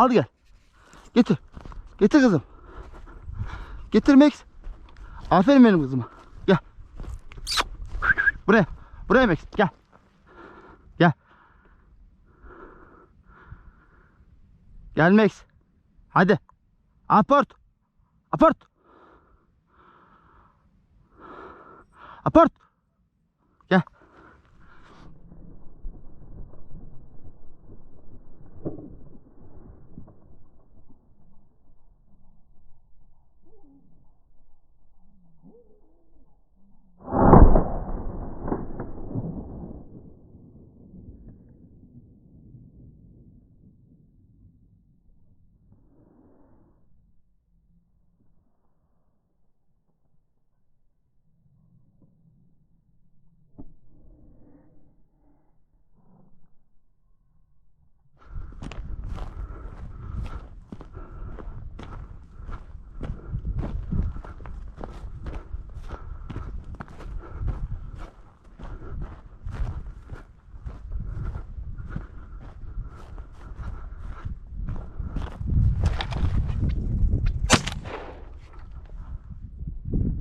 Al gel. Getir. Getir kızım. Getir Max. Aferin benim kızıma. Gel. Buraya. Buraya Max. Gel. Gel. Gel Max. Hadi. Aport. Aport. Aport. Gel.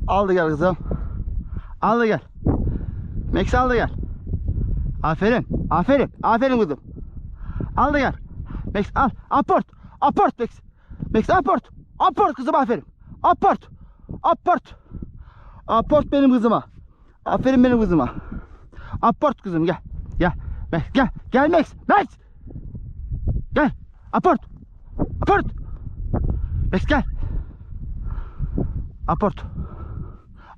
Aldı gel kızım. Aldı gel. Max aldı gel. Aferin. Aferin. Aferin kızım. Aldı gel. Max al. Aport. Aport Max. Max aport. Aport kızım aferin. Aport. Aport. Aport benim kızıma. Aferin benim kızıma. Aport kızım gel. Gel. Max gel. Gel Max. Max. Gel. Aport. Aport. Max gel. Aport.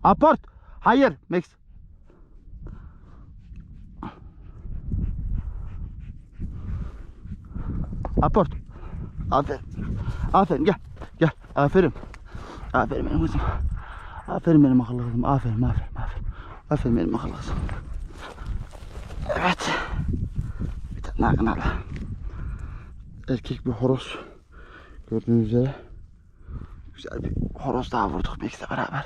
Aport. Hayır Max. Aport. Aferin. Aferin gel. Gel. Aferin. Aferin benim kızım. Aferin benim akıllı kızım. Aferin aferin aferin. Aferin benim akıllı kızım. Evet. Bir tane daha kanalı. Erkek bir horoz. Gördüğünüz üzere. Güzel bir horoz daha vurduk Max'le beraber.